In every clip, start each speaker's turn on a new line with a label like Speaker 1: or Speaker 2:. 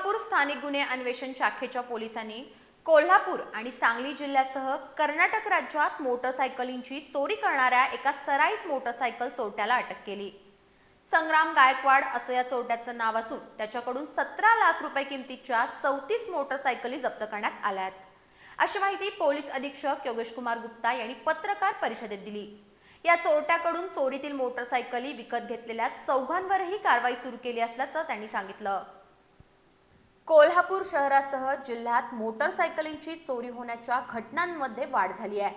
Speaker 1: कोल्हापूर स्थानिक गुन्हे अन्वेषण शाखेच्या पोलिसांनी कोल्हापूर आणि सांगली जिल्ह्यासह कर्नाटक राज्यात मोटरसायकलींची चोरी करणाऱ्या एका सराईत मोटरसायकल चोरट्याला अटक केली. संग्राम गायकवाड असं या चोरट्याचं नाव असून त्याच्याकडून सतरा लाख रुपये किमतीच्या चौतीस मोटरसायकली जप्त करण्यात आल्या अशी माहिती पोलीस अधीक्षक योगेश कुमार गुप्ता यांनी पत्रकार परिषदेत दिली. या चोरट्याकडून चोरीतील मोटरसायकली विकत घेतलेल्या चौघांवरही कारवाई सुरू केली असल्याचं त्यांनी सांगितलं. कोल्हापूर शहरासह जिल्ह्यात मोटरसायकलींची चोरी होण्याच्या घटनांमध्ये वाढ झाली आहे.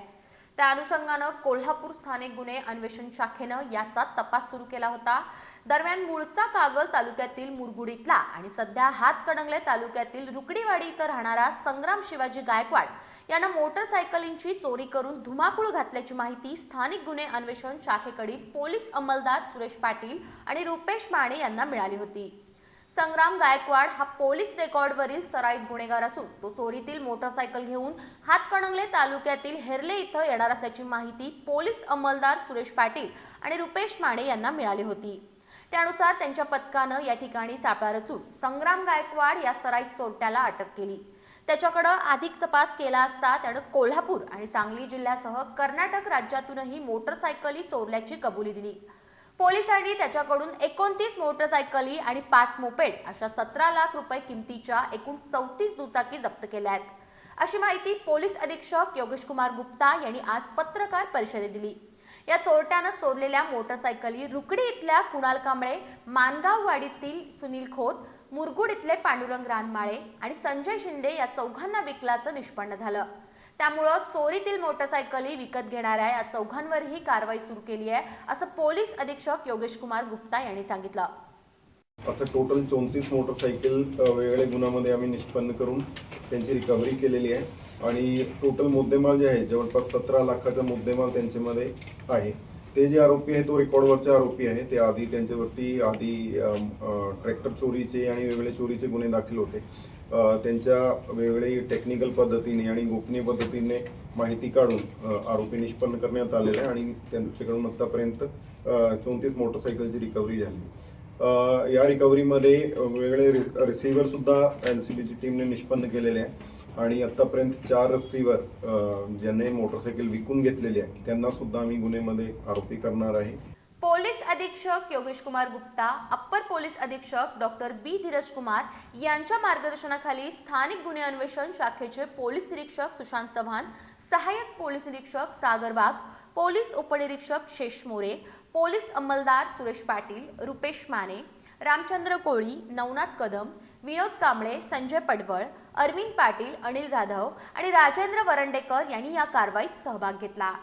Speaker 1: त्या अनुषंगानं कोल्हापूर स्थानिक गुन्हे अन्वेषण शाखेनं याचा तपास सुरू केला होता. दरम्यान मूळचा कागल तालुक्यातील मुरगुडीतला आणि सध्या हातकणंगले तालुक्यातील रुकडीवाडी इथं राहणारा संग्राम शिवाजी गायकवाड यांना मोटरसायकलींची चोरी करून धुमाकूळ घातल्याची माहिती स्थानिक गुन्हे अन्वेषण शाखेकडील पोलीस अंमलदार सुरेश पाटील आणि रुपेश माने यांना मिळाली होती. संग्राम गायकवाड हा पोलीस रेकॉर्डवरील सराईत गुन्हेगार असून तो चोरीतील मोटरसायकल घेऊन हातकणंगले तालुक्यातील हेरले इथं येणार असल्याची माहिती पोलीस अंमलदार सुरेश पाटील आणि रुपेश माने यांना मिळाली होती. त्यानुसार त्यांच्या पथकानं या ठिकाणी सापळा रचून संग्राम गायकवाड या सराईत चोरट्याला अटक केली. त्याच्याकडं अधिक तपास केला असता त्यानं कोल्हापूर आणि सांगली जिल्ह्यासह कर्नाटक राज्यातूनही मोटरसायकली चोरल्याची कबुली दिली. पोलिसांनी त्याच्याकडून एकोणतीस मोटरसायकली आणि पाच मोपेड अशा सतरा लाख रुपये किमतीच्या एकूण चौतीस दुचाकी जप्त केल्या आहेत. अशी माहिती पोलीस अधीक्षक योगेश कुमार गुप्ता यांनी आज पत्रकार परिषदेत दिली. या चोरट्यानं चोरलेल्या मोटरसायकली रुकडी इथल्या कुणाल कांबळे मानगाव वाडीतील सुनील खोत मुरगुड इथले पांडुरंग रानमाळे आणि संजय शिंदे या चौघांना विकल्याचं निष्पन्न झालं. त्यामुळं चोरीतील मोटरसायकली विकत घेणाऱ्या या चौघांवरही कारवाई सुरू केली आहे असं पोलीस अधीक्षक योगेश कुमार गुप्ता यांनी सांगितलं.
Speaker 2: असं टोटल चौतीस मोटरसायकल वेगवेगळ्या गुन्ह्यामध्ये आम्ही निष्पन्न करून त्यांची रिकव्हरी केलेली आहे. आणि टोटल मुद्देमाल जे आहे जवळपास सतरा लाखाचा मुद्देमाल त्यांच्यामध्ये आहे. ते जे आरोपी आहे तो रेकॉर्डवरचे आरोपी आहे ते आधी त्यांच्यावरती आधी ट्रॅक्टर चोरीचे आणि वेगवेगळे चोरीचे गुन्हे दाखल होते. त्यांच्या वेगवेगळी टेक्निकल पद्धतीने आणि गोपनीय पद्धतीने माहिती काढून आरोपी निष्पन्न करण्यात आलेले आहे आणि त्यांच्याकडून आत्तापर्यंत चौतीस मोटरसायकलची रिकव्हरी झाली. या रिकव्हरीमध्ये वेगवेगळे रिसिव्हरसुद्धा रिसिव्हर एल सी बीची टीमने निष्पन्न केलेले आहे. आणि आतापर्यंत चार रस्सीवर ज्यांनी मोटरसायकल विकून घेतलेली आहे त्यांना सुद्धा आम्ही गुन्हेमध्ये आरोपी करणार आहे.
Speaker 1: पोलीस अधीक्षक योगेश कुमार गुप्ता अप्पर पोलीस अधीक्षक डॉक्टर बी धीरज कुमार यांच्या मार्गदर्शनाखाली स्थानिक गुन्हे अन्वेषण शाखेचे पोलीस निरीक्षक सुशांत चव्हाण सहाय्यक पोलीस निरीक्षक सागर वाघ पोलीस उपनिरीक्षक शेष मोरे पोलीस अंमलदार सुरेश पाटील रुपेश माने रामचंद्र कोळी नवनाथ कदम विनोद कांबळे संजय पडवळ अरविंद पाटील अनिल जाधव आणि राजेंद्र वरंडेकर यांनी या कारवाईत सहभाग घेतला.